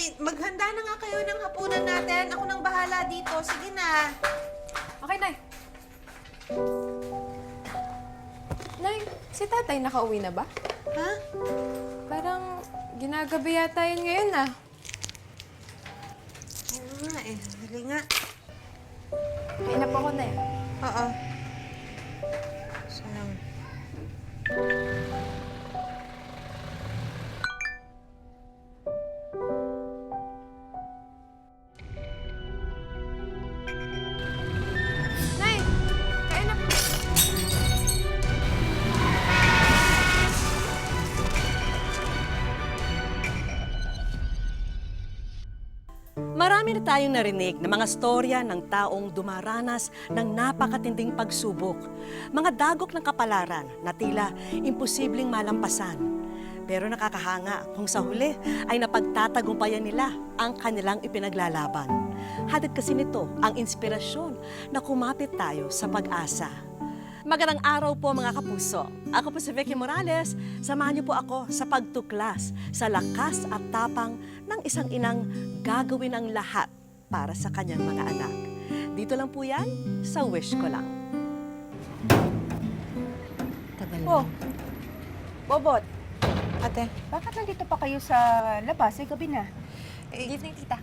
di, maghanda na nga kayo ng hapunan natin. Ako nang bahala dito. Sige na. Okay, Nay. Nay, si tatay nakauwi na ba? Ha? Parang ginagabi yata yun ngayon ah. Oo nga eh. Dali nga. Kaya na po ako na eh. Oo. Salam. Marami na tayong narinig na mga storya ng taong dumaranas ng napakatinding pagsubok. Mga dagok ng kapalaran na tila imposibleng malampasan. Pero nakakahanga kung sa huli ay napagtatagumpayan nila ang kanilang ipinaglalaban. Hatid kasi nito ang inspirasyon na kumapit tayo sa pag-asa. Magandang araw po mga kapuso. Ako po si Vicky Morales. Samahan niyo po ako sa pagtuklas sa lakas at tapang ng isang inang gagawin ang lahat para sa kanyang mga anak. Dito lang po yan sa Wish Ko Lang. Tagal Oh, Bobot, Ate, bakit nandito pa kayo sa labas? Eh, gabi na. Good evening, tita.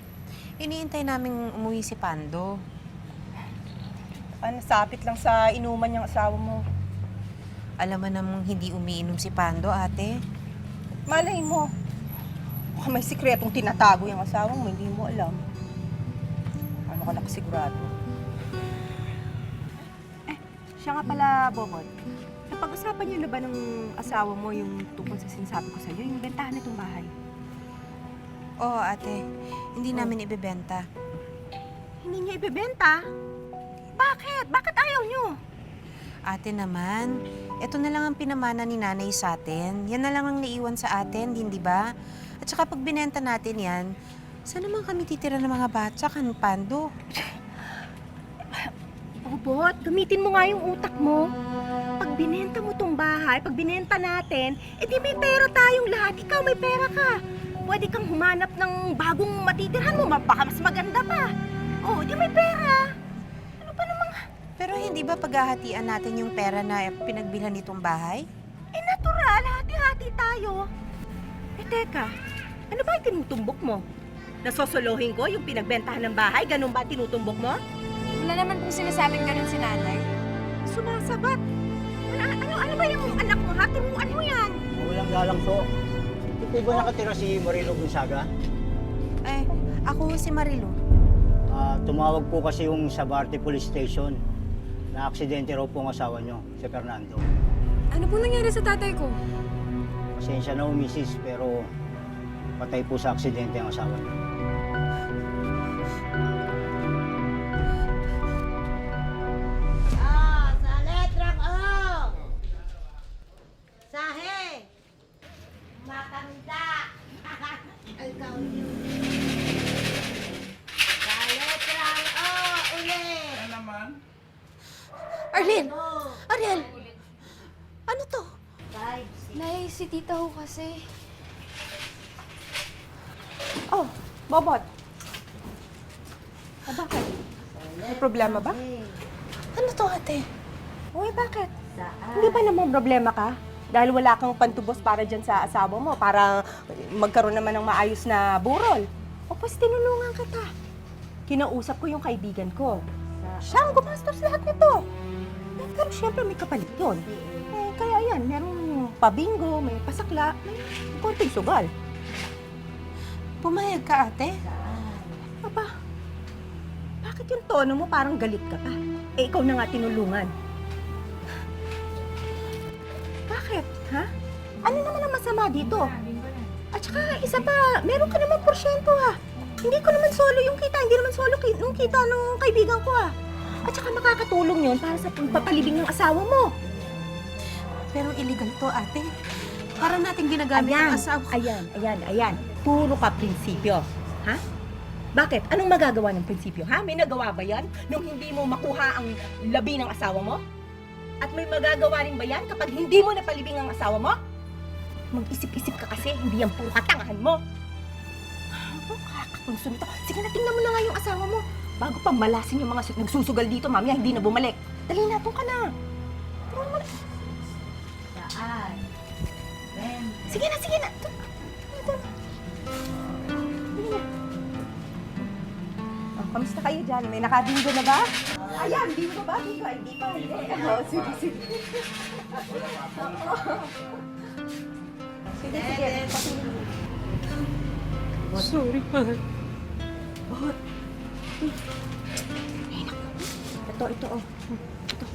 iniintay naming umuwi si Pando. Ano, sapit lang sa inuman yung asawa mo. Alam mo namang hindi umiinom si Pando, ate. Malay mo. Baka may sikretong tinatago yung asawa mo, hindi mo alam. Ano ka nakasigurado? Eh, siya nga pala, Bobot. Napag-usapan niyo na ba ng asawa mo yung tungkol sa sinasabi ko sa'yo, yung bentahan nitong bahay? Oo, ate. Hindi namin ibebenta. Hindi niya ibebenta? Ate naman, ito na lang ang pinamana ni nanay sa atin. Yan na lang ang naiwan sa atin, hindi ba? At saka pag binenta natin yan, saan naman kami titira ng mga bata kan Pando? Bobot, gamitin mo nga yung utak mo. Pag binenta mo tong bahay, pag binenta natin, edi may pera tayong lahat. Ikaw may pera ka. Pwede kang humanap ng bagong matitirhan mo. Baka mas maganda pa. Oh, di may pera. Pero hindi ba paghahatian natin yung pera na pinagbilhan nitong bahay? Eh, natural. Hati-hati tayo. Eh, teka. Ano ba yung tinutumbok mo? Nasosolohin ko yung pinagbentahan ng bahay? Ganun ba tinutumbok mo? Wala naman pong sinasabing ganun si nanay. Sumasabat. Ano, ano, ano ba yung anak mo? Hatimuan mo yan. Walang galang po. Hindi ba nakatira si Marilo Gonzaga? Eh, ako si Marilu. Ah, tumawag po kasi yung Sabarte Police Station na aksidente raw po ang asawa nyo, si Fernando. Ano pong nangyari sa tatay ko? Pasensya na ho, misis, pero patay po sa aksidente ang asawa nyo. Arlene! O. Ariel! Ano to? Nay, si tita ho kasi. Oh, Bobot. O bakit? May problema ba? Ano to ate? Uy, bakit? Saan? Hindi ba naman problema ka? Dahil wala kang pantubos para dyan sa asawa mo, para magkaroon naman ng maayos na burol. O pues tinulungan kita. Kinausap ko yung kaibigan ko. Siya ang gumastos lahat nito. Pero syempre may kapalit yun. Eh, kaya yan, merong pabingo, may pasakla, may konting sugal. Pumayag ka, ate? Aba, bakit yung tono mo parang galit ka pa? Eh, ikaw na nga tinulungan. Bakit, ha? Ano naman ang masama dito? At saka, isa pa, meron ka naman porsyento, ha? Hindi ko naman solo yung kita, hindi naman solo ki- yung kita ng kaibigan ko, ha? At saka makakatulong yun para sa pagpapalibing ng asawa mo. Pero illegal to, ate. Para natin ginagamit Ayan, ang asawa. ayan, ayan, ayan. Puro ka prinsipyo, ha? Bakit? Anong magagawa ng prinsipyo, ha? May nagawa ba yan nung hindi mo makuha ang labi ng asawa mo? At may magagawa rin ba yan kapag hindi mo napalibing ang asawa mo? Mag-isip-isip ka kasi, hindi yan puro katangahan mo. Kakakungso nito. Sige na, tingnan mo na nga yung asawa mo. Bago pa malasin yung mga su- nagsusugal dito, mamaya hindi na bumalik. Dali na, doon ka na. Saan? Sige na, sige na. Doon. Doon. Sige na. Oh, kamusta kayo dyan? May nakabingo na ba? Ayan, bingo ba? Bingo. Ay, Hindi pa. Hindi. Oh, sige, sige. Oo. Sige, sige. Sorry, mahal. Bakit? Ito, ito, oh. Ito.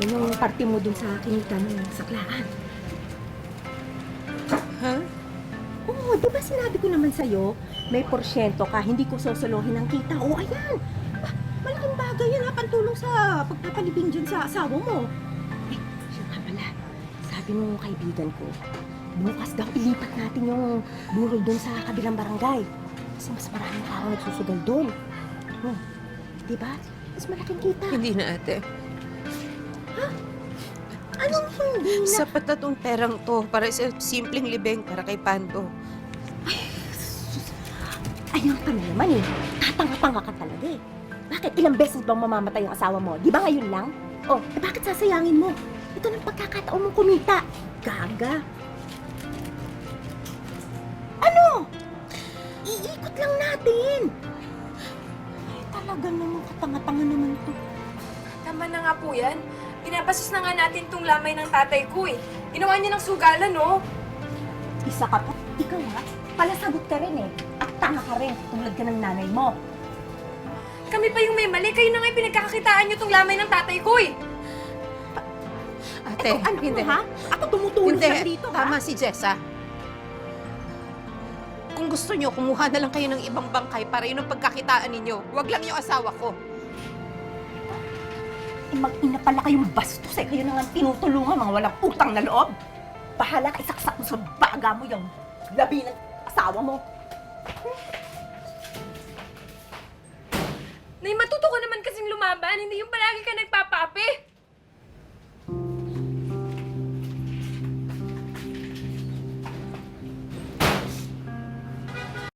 Yun yung parte mo dun sa kinitan ng saklaan. Ha? Oo, di ba sinabi ko naman sa'yo, may porsyento ka, hindi ko sosolohin ang kita. Oo, ayan. Ah, malaking bagay yan ha, pantulong sa pagpapalibing dyan sa asawa mo. Eh, siya pala, sabi nung kaibigan ko, bukas daw ilipat natin yung burol dun sa kabilang barangay. Kasi mas maraming tao nagsusugal dun. Hmm. Di ba? Mas malaking kita. Hindi na, ate. Anong hindi na? Sapat na tong perang to para sa simpleng libeng para kay Pando. Ayun ka na naman eh. Tatanga-tanga ka talaga eh. Bakit ilang beses bang mamamatay ang asawa mo? Di ba ngayon lang? Oh, eh bakit sasayangin mo? Ito ng pagkakataon mong kumita. Gaga. Natin. Ay, talaga naman katanga-tanga naman to. Tama na nga po yan. Pinapasos na nga natin tong lamay ng tatay ko eh. Ginawa niya ng sugalan, no? Isa ka pa. Ikaw ha? Palasagot ka rin eh. At tanga ka rin. Tulad ka ng nanay mo. Kami pa yung may mali. Kayo na nga yung pinagkakakitaan niyo tong lamay ng tatay ko eh. Ate, Ito, ano hindi. ha? Ako tumutulong Hindi, lang dito ha? tama si Jessa. Kung gusto nyo, kumuha na lang kayo ng ibang bangkay para yun ang pagkakitaan ninyo. Huwag lang yung asawa ko. Eh, mag-ina pala kayong bastos eh. Kayo na nga tinutulungan, mga walang utang na loob. Bahala ka, isaksak mo sa baga mo yung labi ng asawa mo. Nay, matuto ka naman kasing lumaban. Hindi yung palagi ka nag